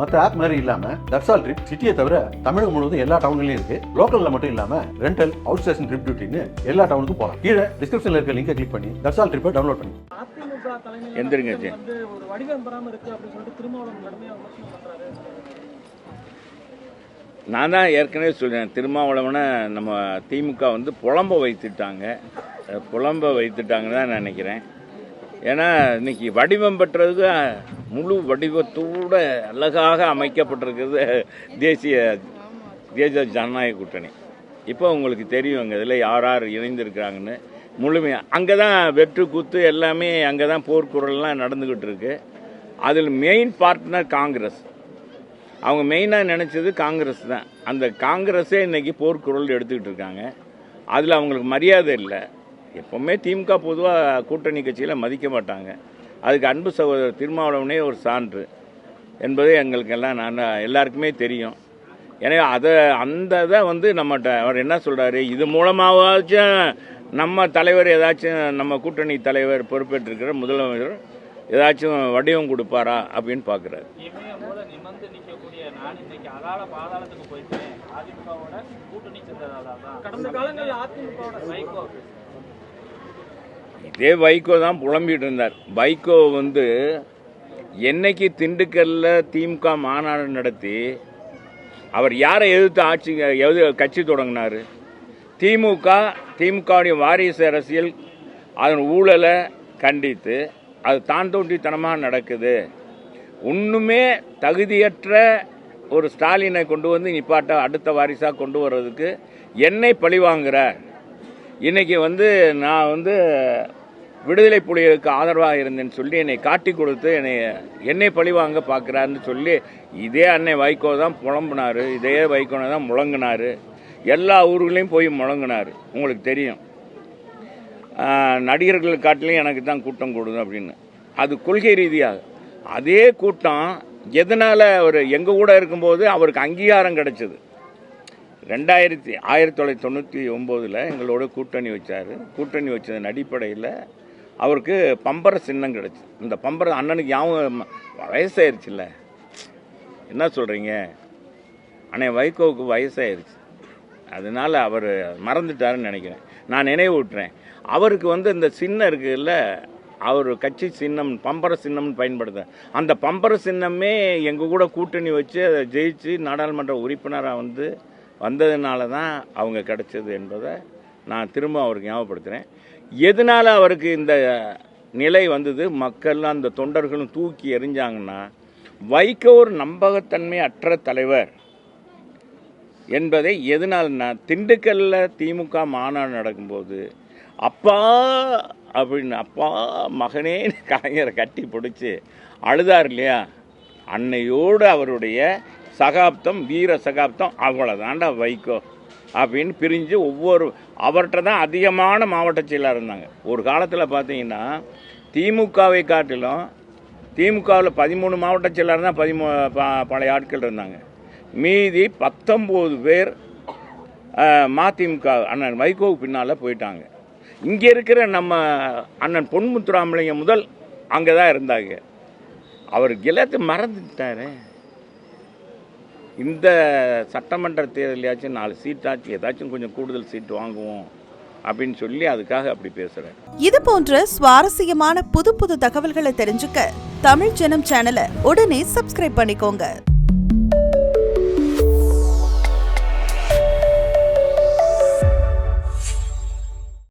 மற்ற ஆப் மாதிரி இல்லாம தட்சால் ட்ரிப் சிட்டியை தவிர தமிழகம் முழுவதும் எல்லா டவுன்லயும் இருக்கு. லோக்கல்ல மட்டும் இல்லாம ரெண்டல் அவுட் ஸ்டேஷன் ட்ரிப் டியூட்டின்னு எல்லா டவுனுக்கும் போகலாம் கீழே டிஸ்கிரிப்ஷன்ல இருக்க லிங்கை கிளிக் பண்ணி தட்சால் ட்ரிப்பை டவுன்லோட் பண்ணி. எந்திரிங்க நான் தான் ஏற்கனவே சொல்றேன் திருமாவளவனை நம்ம திமுக வந்து புலம்ப வைத்துட்டாங்க. புலம்ப வைத்துட்டாங்கன்னு தான் நான் நினைக்கிறேன். ஏன்னா இன்னைக்கு வடிவம் பெற்றதுக்கு முழு வடிவத்தோட அழகாக அமைக்கப்பட்டிருக்கிறது தேசிய தேசிய ஜனநாயக கூட்டணி. இப்போ உங்களுக்கு தெரியும் அங்கே இதில் யார் யார் இணைந்திருக்கிறாங்கன்னு. முழுமையாக அங்கே தான் வெற்று குத்து எல்லாமே அங்கே தான் போர்க்குரல்லாம் நடந்துக்கிட்டு இருக்கு. அதில் மெயின் பார்ட்னர் காங்கிரஸ். அவங்க மெயினாக நினச்சது காங்கிரஸ் தான். அந்த காங்கிரஸே இன்னைக்கு போர்க்குரல் எடுத்துக்கிட்டு இருக்காங்க. அதில் அவங்களுக்கு மரியாதை இல்லை. எப்போவுமே திமுக பொதுவாக கூட்டணி கட்சியில் மதிக்க மாட்டாங்க. அதுக்கு அன்பு சகோதரர் திருமாவளவனே ஒரு சான்று என்பது எங்களுக்கு எல்லாம் நான் எல்லாருக்குமே தெரியும். எனவே அதை அந்த இதை வந்து நம்மகிட்ட அவர் என்ன சொல்கிறாரு இது மூலமாவாச்சும் நம்ம தலைவர் ஏதாச்சும் நம்ம கூட்டணி தலைவர் பொறுப்பேற்றிருக்கிற முதலமைச்சர் ஏதாச்சும் வடிவம் கொடுப்பாரா அப்படின்னு பார்க்குறாரு கடந்த காலங்களில் அதிமுகவோட இதே வைகோ தான் புலம்பிட்டு இருந்தார். வைகோ வந்து என்னைக்கு திண்டுக்கல்ல திமுக மாநாடு நடத்தி அவர் யாரை எதிர்த்து ஆட்சி எது கட்சி தொடங்கினாரு? திமுக திமுகவுடைய வாரிசு அரசியல் அதன் ஊழலை கண்டித்து அது தான் தோண்டித்தனமாக நடக்குது. ஒன்றுமே தகுதியற்ற ஒரு ஸ்டாலினை கொண்டு வந்து நிப்பாட்ட அடுத்த வாரிசாக கொண்டு வர்றதுக்கு என்னை பழிவாங்குற இன்னைக்கு வந்து நான் வந்து விடுதலை புலிகளுக்கு ஆதரவாக இருந்தேன்னு சொல்லி என்னை காட்டி கொடுத்து என்னை என்னை பழிவாங்க பார்க்குறாருன்னு சொல்லி இதே அன்னை வைகோ தான் புலம்புனார் இதே வைகோனை தான் முழங்கினார். எல்லா ஊர்களையும் போய் முழங்கினார். உங்களுக்கு தெரியும். நடிகர்கள் காட்டிலையும் எனக்கு தான் கூட்டம் கூடுது அப்படின்னு. அது கொள்கை ரீதியாக. அதே கூட்டம் எதனால் அவர் எங்கள் கூட இருக்கும்போது அவருக்கு அங்கீகாரம் கிடைச்சது. ரெண்டாயிரத்தி ஆயிரத்தி தொள்ளாயிரத்தி தொண்ணூற்றி ஒம்போதில் எங்களோட கூட்டணி வச்சார். கூட்டணி வச்சதன் அடிப்படையில் அவருக்கு பம்பர சின்னம் கிடச்சி. இந்த பம்பர அண்ணனுக்கு யாவும் வயசாயிருச்சுல்ல. என்ன சொல்கிறீங்க அண்ணே வைகோவுக்கு வயசாயிருச்சு. அதனால அவர் மறந்துட்டாருன்னு நினைக்கிறேன். நான் நினைவு விட்டுறேன் அவருக்கு வந்து இந்த சின்னம் இருக்குல்ல அவர் கட்சி சின்னம் பம்பர சின்னம்னு பயன்படுத்த. அந்த பம்பர சின்னமே எங்கள் கூட கூட்டணி வச்சு அதை ஜெயிச்சு நாடாளுமன்ற உறுப்பினராக வந்து வந்ததுனால தான் அவங்க கிடைச்சது என்பதை நான் திரும்ப அவருக்கு ஞாபகப்படுத்துகிறேன் எதனால் அவருக்கு இந்த நிலை வந்தது? மக்கள்லாம் அந்த தொண்டர்களும் தூக்கி எறிஞ்சாங்கன்னா வைகோ ஒரு நம்பகத்தன்மை அற்ற தலைவர் என்பதை எதனால்னா திண்டுக்கல்ல திமுக மாநாடு நடக்கும்போது அப்பா அப்படின்னு அப்பா மகனே கலைஞரை கட்டி பிடிச்சி அழுதார் இல்லையா? அன்னையோடு அவருடைய சகாப்தம் வீர சகாப்தம் அவ்வளோதாண்டா வைகோ அப்படின்னு பிரிஞ்சு ஒவ்வொரு அவர்கிட்ட தான் அதிகமான மாவட்ட செயலாக இருந்தாங்க. ஒரு காலத்தில் பார்த்தீங்கன்னா திமுகவை காட்டிலும் திமுகவில் பதிமூணு மாவட்ட செயலாளர் தான் பதிமூ ப- பழைய ஆட்கள் இருந்தாங்க. மீதி பத்தொம்போது பேர் மதிமுக அண்ணன் வைகோவுக்கு பின்னால் போயிட்டாங்க. இங்கே இருக்கிற நம்ம அண்ணன் பொன்முத்துராமலிங்கம் முதல் அங்கே தான் இருந்தாங்க. அவர் எல்லாத்தையும் மறந்துட்டாரு. இந்த சட்டமன்ற தேர்தலையாச்சும் நாலு சீட்டாச்சும் ஏதாச்சும் கொஞ்சம் கூடுதல் சீட் வாங்குவோம் அப்படின்னு சொல்லி அதுக்காக அப்படி பேசுகிறேன் இது போன்ற சுவாரஸ்யமான புது புது தகவல்களை தெரிஞ்சுக்க தமிழ் ஜனம் சேனலை உடனே சப்ஸ்கிரைப் பண்ணிக்கோங்க.